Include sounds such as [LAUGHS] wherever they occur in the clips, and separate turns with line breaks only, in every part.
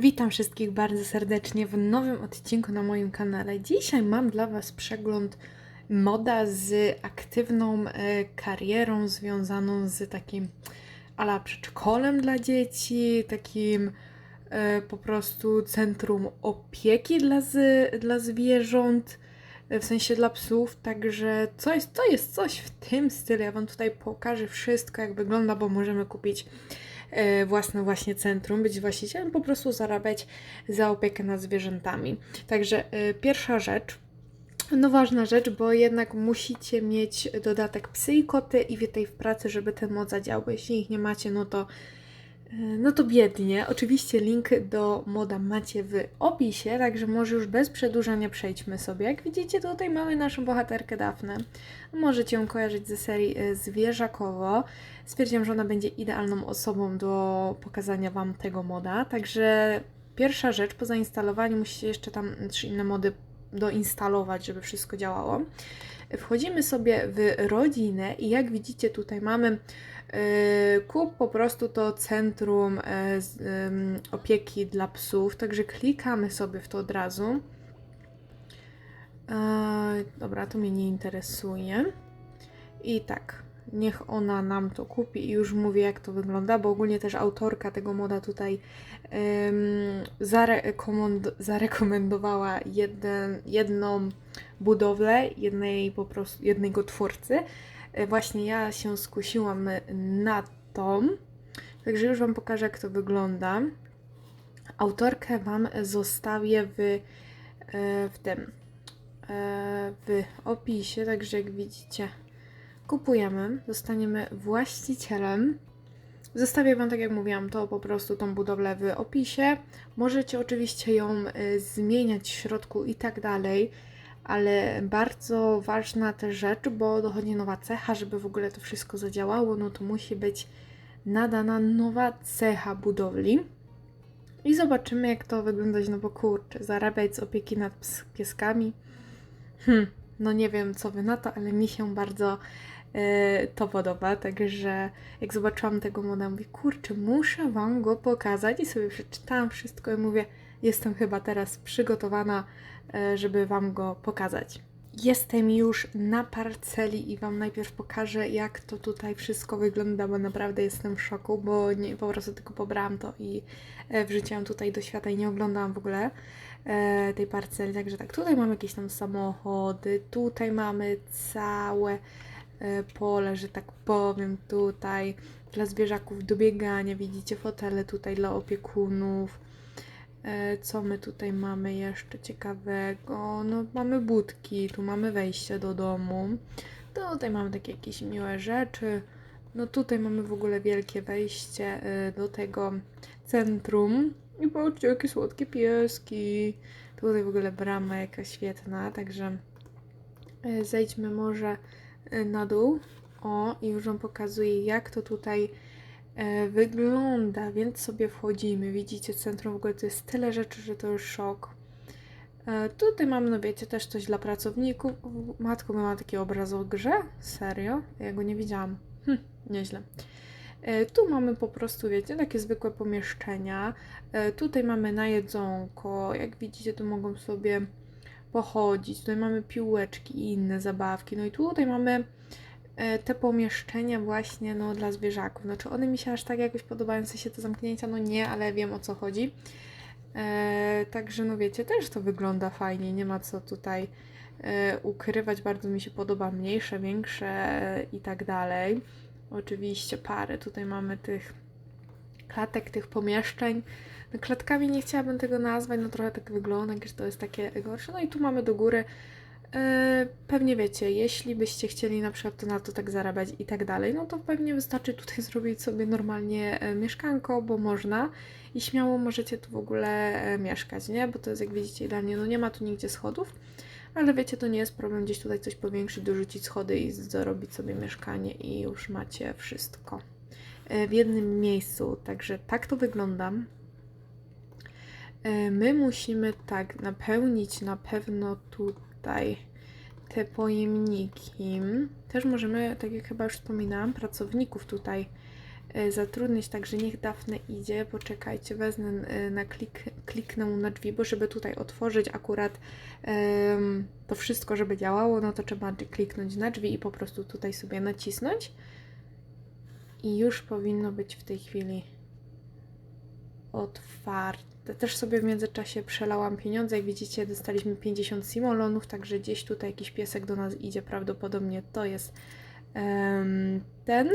Witam wszystkich bardzo serdecznie w nowym odcinku na moim kanale. Dzisiaj mam dla Was przegląd moda z aktywną e, karierą związaną z takim ala przedszkolem dla dzieci, takim e, po prostu centrum opieki dla, z, dla zwierząt, e, w sensie dla psów, także co jest, to jest coś w tym stylu. Ja Wam tutaj pokażę wszystko, jak wygląda, bo możemy kupić własne właśnie centrum, być właścicielem, po prostu zarabiać za opiekę nad zwierzętami. Także e, pierwsza rzecz, no ważna rzecz, bo jednak musicie mieć dodatek psy i koty i witaj w pracy, żeby ten mod zadziałał. Jeśli ich nie macie, no to e, no to biednie. Oczywiście link do moda macie w opisie, także może już bez przedłużania przejdźmy sobie. Jak widzicie, tutaj mamy naszą bohaterkę Dafnę. Możecie ją kojarzyć ze serii e, Zwierzakowo. Stwierdziłam, że ona będzie idealną osobą do pokazania Wam tego moda. Także pierwsza rzecz, po zainstalowaniu musicie jeszcze tam trzy inne mody doinstalować, żeby wszystko działało. Wchodzimy sobie w rodzinę i jak widzicie tutaj mamy e, kup po prostu to centrum em, opieki dla psów, także klikamy sobie w to od razu. Dobra, to mnie nie interesuje. I tak, niech ona nam to kupi i już mówię jak to wygląda, bo ogólnie też autorka tego moda tutaj zarekomendowała jeden, jedną budowlę jednej po prostu, jednego twórcy. E, Właśnie ja się skusiłam na tą, także już Wam pokażę jak to wygląda. Autorkę Wam zostawię w, e, w tym, e, w opisie, także jak widzicie kupujemy, zostaniemy właścicielem. Zostawię Wam, tak jak mówiłam, to po prostu tą budowlę w opisie. Możecie oczywiście ją zmieniać w środku i tak dalej, ale bardzo ważna też rzecz, bo dochodzi nowa cecha, żeby w ogóle to wszystko zadziałało, no to musi być nadana nowa cecha budowli. I zobaczymy, jak to wyglądać, no bo kurczę, zarabiać z opieki nad pieskami. Hmm, no nie wiem, co wy na to, ale mi się bardzo e, to podoba, także jak zobaczyłam tego moda, mówię, kurczę, muszę Wam go pokazać i sobie przeczytałam wszystko i mówię, jestem chyba teraz przygotowana, e, żeby Wam go pokazać. Jestem już na parceli i Wam najpierw pokażę, jak to tutaj wszystko wygląda, bo naprawdę jestem w szoku, bo nie, po prostu tylko pobrałam to i e, wrzuciłam tutaj do świata i nie oglądałam w ogóle e, tej parceli. Także tak, tutaj mamy jakieś tam samochody, tutaj mamy całe e, pole, że tak powiem, tutaj dla zwierzaków do biegania, widzicie fotele tutaj dla opiekunów. E, Co my tutaj mamy jeszcze ciekawego? No mamy budki, tu mamy wejście do domu. Tutaj mamy takie jakieś miłe rzeczy. No tutaj mamy w ogóle wielkie wejście e, do tego centrum. I patrzcie, jakie słodkie pieski. Tutaj w ogóle brama jaka świetna, także e, zejdźmy może na dół. O, i już Wam pokazuję, jak to tutaj wygląda, więc sobie wchodzimy. Widzicie, centrum w ogóle to jest tyle rzeczy, że to już szok. E, tutaj mamy, no wiecie, też coś dla pracowników. Matko, mamy taki obraz o grze? Serio? Ja go nie widziałam. Hm, nieźle. E, Tu mamy po prostu, wiecie, takie zwykłe pomieszczenia. E, Tutaj mamy na jedzonko. Jak widzicie, tu mogą sobie pochodzić. Tutaj mamy piłeczki i inne zabawki. No i tutaj mamy e, te pomieszczenia właśnie no, dla zwierzaków. Znaczy one mi się aż tak jakoś podobają, w sensie te zamknięcia, no nie, ale wiem o co chodzi. E, także no wiecie, też to wygląda fajnie, nie ma co tutaj e, ukrywać. Bardzo mi się podoba mniejsze, większe e, i tak dalej. Oczywiście parę tutaj mamy tych klatek, tych pomieszczeń. No, klatkami nie chciałabym tego nazwać, no trochę tak wygląda, że to jest takie gorsze. No i tu mamy do góry E, Pewnie wiecie, jeśli byście chcieli na przykład to na to tak zarabiać i tak dalej, no to pewnie wystarczy tutaj [LAUGHS] zrobić sobie normalnie e, mieszkanko, bo można i śmiało możecie tu w ogóle e, mieszkać, nie? Bo to jest jak widzicie idealnie, no nie ma tu nigdzie schodów, ale wiecie, to nie jest problem gdzieś tutaj coś powiększyć, dorzucić schody i zarobić sobie mieszkanie i już macie wszystko e, w jednym miejscu. Także tak to wygląda. E, My musimy tak napełnić na pewno tutaj te pojemniki. Też możemy, tak jak chyba już wspominałam, pracowników tutaj e, zatrudnić, także niech Dafne idzie. Poczekajcie, wezmę e, na klik, kliknę na drzwi, bo żeby tutaj otworzyć akurat em, to wszystko, żeby działało, no to trzeba kliknąć na drzwi i po prostu tutaj sobie nacisnąć. I już powinno być w tej chwili otwarte. Też sobie w międzyczasie przelałam pieniądze. Jak widzicie, dostaliśmy 50 simolonów, także gdzieś tutaj jakiś piesek do nas idzie. Prawdopodobnie to jest em, ten.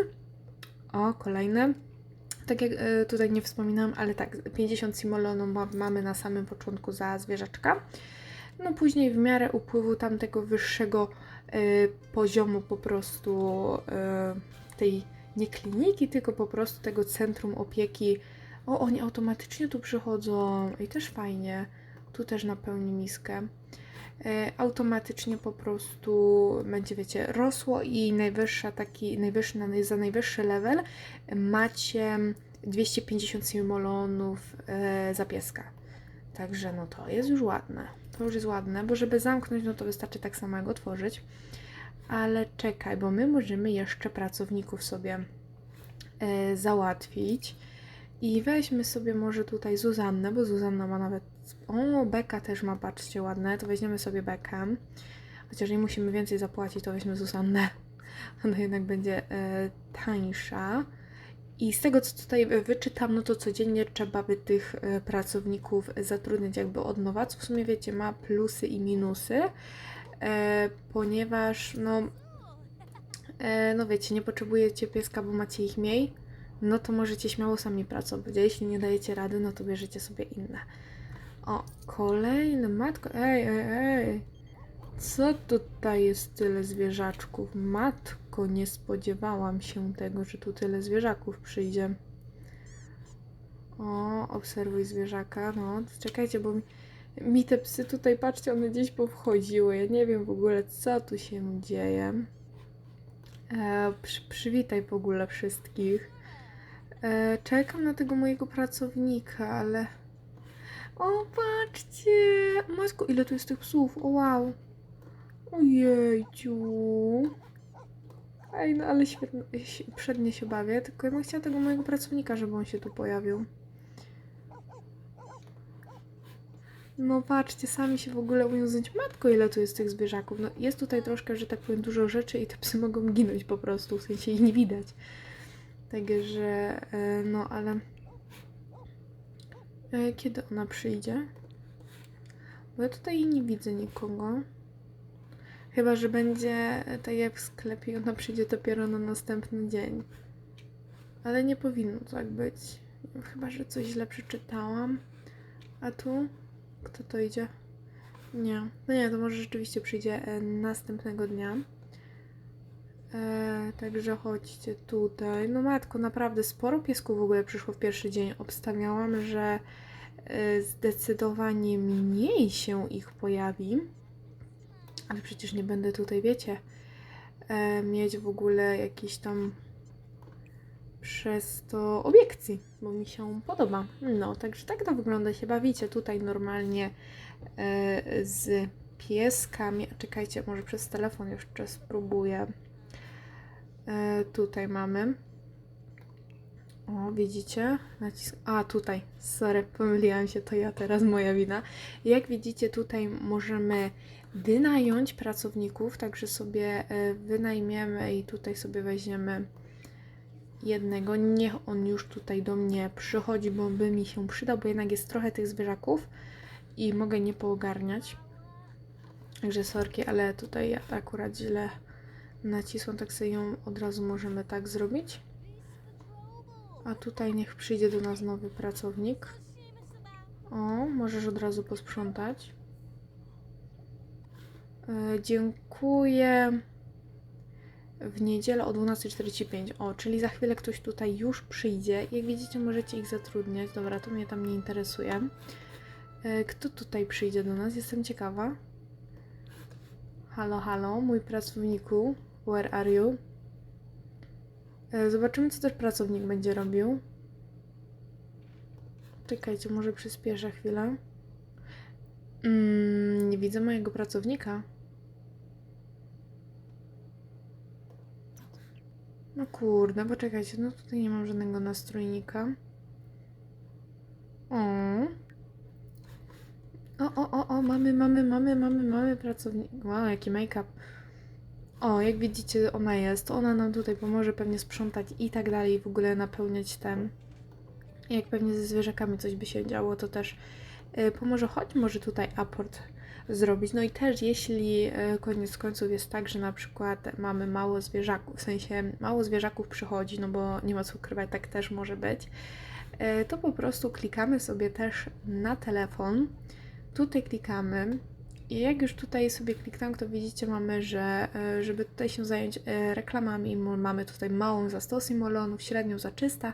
O, kolejny. Tak jak e, tutaj nie wspominałam, ale tak, 50 simolonów ma, mamy na samym początku za zwierzaczka. No później w miarę upływu tamtego wyższego e, poziomu po prostu e, tej nie kliniki, tylko po prostu tego centrum opieki. O, oni automatycznie tu przychodzą i też fajnie. Tu też napełni miskę. E, automatycznie po prostu będzie, wiecie, rosło i najwyższa taki, najwyższy, na- za najwyższy level macie 250 simolonów e, za pieska. Także no to jest już ładne. To już jest ładne, bo żeby zamknąć, no to wystarczy tak samo jak otworzyć. Ale czekaj, bo my możemy jeszcze pracowników sobie e, załatwić. I weźmy sobie może tutaj Zuzannę, bo Zuzanna ma nawet. O, Beka też ma, patrzcie, ładne. To weźmiemy sobie Bekę. Chociaż nie musimy więcej zapłacić, to weźmy Zuzannę. [LAUGHS] Ona jednak będzie e, tańsza. I z tego, co tutaj wyczytam, no to codziennie trzeba by tych e, pracowników zatrudniać jakby od nowa, co w sumie wiecie, ma plusy i minusy, e, ponieważ no, e, no wiecie, nie potrzebujecie pieska, bo macie ich mniej, no to możecie śmiało sami pracować, a jeśli nie dajecie rady, no to bierzecie sobie inne. O, kolejny, matko, ej, ej, ej, co tutaj jest tyle zwierzaczków? Matko, nie spodziewałam się tego, że tu tyle zwierzaków przyjdzie. O, obserwuj zwierzaka, no, czekajcie, bo mi, mi te psy tutaj, patrzcie, one gdzieś powchodziły, ja nie wiem w ogóle, co tu się dzieje. E, przy, przywitaj w ogóle wszystkich. E, czekam na tego mojego pracownika, ale... O, patrzcie! Matko, ile tu jest tych psów, o wow! Ojejciu. Ej, no ale świetnie, przednie się bawię, tylko ja bym chciała tego mojego pracownika, żeby on się tu pojawił. No patrzcie, sami się w ogóle ująznąć. Matko, ile tu jest tych zwierzaków. No jest tutaj troszkę, że tak powiem, dużo rzeczy i te psy mogą ginąć po prostu, w sensie ich nie widać. Także, e, no ale... E, Kiedy ona przyjdzie? Bo ja tutaj nie widzę nikogo. Chyba, że będzie tak jak w sklepie, ona przyjdzie dopiero na następny dzień. Ale nie powinno tak być. Chyba, że coś źle przeczytałam. A tu? Kto to idzie? Nie. No nie, to może rzeczywiście przyjdzie e, następnego dnia. E, także chodźcie tutaj. No matko, naprawdę sporo piesków w ogóle przyszło w pierwszy dzień. Obstawiałam, że e, zdecydowanie mniej się ich pojawi. Ale przecież nie będę tutaj, wiecie, e, mieć w ogóle jakiś tam przez to obiekcji, bo mi się podoba. No, także tak to wygląda. Się bawicie tutaj normalnie e, z pieskami. Czekajcie, może przez telefon jeszcze spróbuję. E, tutaj mamy. O, widzicie? Nacisk. A, tutaj. Sorry, pomyliłam się, to ja teraz, moja wina. Jak widzicie, tutaj możemy wynająć pracowników, także sobie e, wynajmiemy i tutaj sobie weźmiemy jednego. Niech on już tutaj do mnie przychodzi, bo by mi się przydał, bo jednak jest trochę tych zwierzaków i mogę nie poogarniać. Także sorki, ale tutaj ja akurat źle nacisłam, tak sobie ją od razu możemy tak zrobić. A tutaj niech przyjdzie do nas nowy pracownik. O, możesz od razu posprzątać. E, dziękuję. W niedzielę o 12.45. O, czyli za chwilę ktoś tutaj już przyjdzie. Jak widzicie, możecie ich zatrudniać. Dobra, to mnie tam nie interesuje. E, Kto tutaj przyjdzie do nas? Jestem ciekawa. Halo, halo, mój pracowniku. Where are you? E, Zobaczymy, co też pracownik będzie robił. Czekajcie, może przyspieszę chwilę. Mm, nie widzę mojego pracownika. No kurde, poczekajcie, no tutaj nie mam żadnego nastrojnika. O. O, o, o, o, mamy, mamy, mamy, mamy, mamy pracownik. Wow, jaki make-up. O, jak widzicie, ona jest. Ona nam tutaj pomoże pewnie sprzątać i tak dalej, w ogóle napełniać ten. Jak pewnie ze zwierzakami coś by się działo, to też y, pomoże, choć może tutaj aport zrobić. No i też jeśli y, koniec końców jest tak, że na przykład mamy mało zwierzaków, w sensie mało zwierzaków przychodzi, no bo nie ma co ukrywać, tak też może być, y, to po prostu klikamy sobie też na telefon. Tutaj klikamy jak już tutaj sobie kliknę, to widzicie, mamy, że e, żeby tutaj się zająć e, reklamami, mamy tutaj małą za 100 simolonów, średnią za 300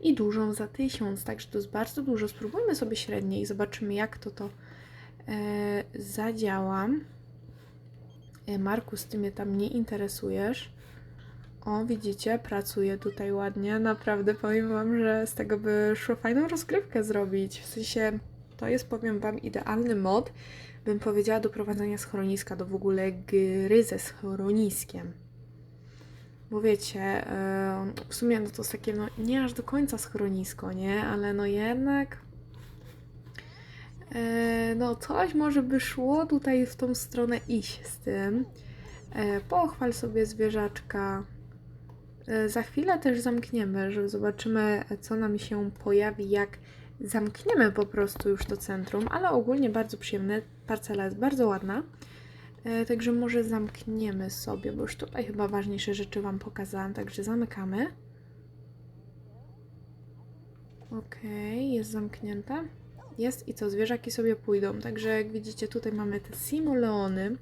i dużą za 1000, także to jest bardzo dużo. Spróbujmy sobie średnie i zobaczymy, jak to to e, zadziała. Markus, ty mnie tam nie interesujesz. O, widzicie, pracuję tutaj ładnie. Naprawdę powiem Wam, że z tego by szło fajną rozgrywkę zrobić. W sensie, to jest, powiem Wam, idealny mod, bym powiedziała, do prowadzenia schroniska, do w ogóle gry ze schroniskiem. Bo wiecie, w sumie no to jest takie, no nie aż do końca schronisko, nie? Ale no jednak... e, No coś może by szło tutaj w tą stronę iść z tym. E, Pochwal sobie zwierzaczka. E, Za chwilę też zamkniemy, że zobaczymy, co nam się pojawi, jak zamkniemy po prostu już to centrum, ale ogólnie bardzo przyjemne. Parcela jest bardzo ładna. E, Także może zamkniemy sobie, bo już tutaj chyba ważniejsze rzeczy Wam pokazałam, także zamykamy. Okej, jest zamknięte. Jest i co, zwierzaki sobie pójdą. Także jak widzicie, tutaj mamy te simoleony,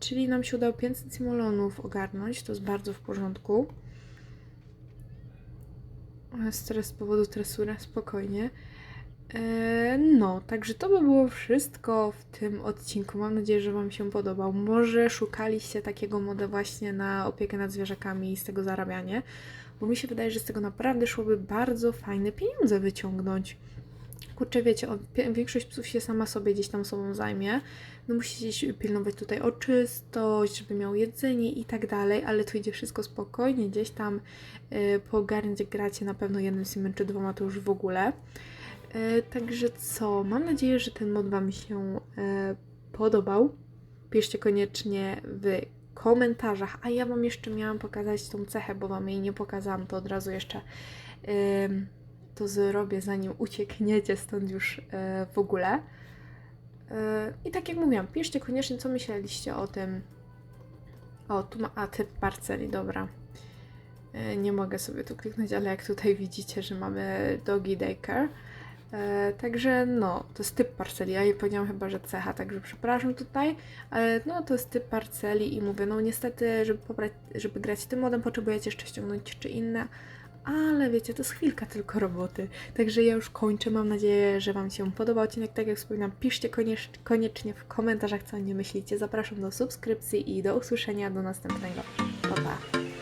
czyli nam się udało 500 simolonów ogarnąć, to jest bardzo w porządku. E, Stres z powodu tresury, spokojnie. E, No, także to by było wszystko w tym odcinku. Mam nadzieję, że Wam się podobał. Może szukaliście takiego moda właśnie na opiekę nad zwierzakami i z tego zarabianie, bo mi się wydaje, że z tego naprawdę szłoby bardzo fajne pieniądze wyciągnąć. Kurczę, wiecie, większość psów się sama sobie gdzieś tam sobą zajmie. No musicie pilnować tutaj o czystość, żeby miał jedzenie i tak dalej, ale to idzie wszystko spokojnie, gdzieś tam y, poogarniać jak gracie na pewno jednym simem czy dwoma to już w ogóle. E, Także co, mam nadzieję, że ten mod Wam się e, podobał. Piszcie koniecznie w komentarzach, a ja Wam jeszcze miałam pokazać tą cechę, bo Wam jej nie pokazałam, to od razu jeszcze em, to zrobię, zanim uciekniecie stąd już e, w ogóle. E, I tak jak mówiłam, piszcie koniecznie, co myśleliście o tym. O, tu ma, a typ parceli, dobra. E, Nie mogę sobie tu kliknąć, ale jak tutaj widzicie, że mamy Doggy Daycare. E, także no, to jest typ parceli. Ja jej powiedziałam chyba, że cecha, także przepraszam tutaj, ale no to jest typ parceli i mówię, no niestety, żeby, pobrać, żeby grać tym modem, potrzebujecie jeszcze ściągnąć czy inne, ale wiecie, to jest chwilka tylko roboty. Także ja już kończę. Mam nadzieję, że Wam się podoba odcinek. Tak jak wspominam, piszcie koniecznie w komentarzach, co o nim myślicie. Zapraszam do subskrypcji i do usłyszenia do następnego. Pa, pa.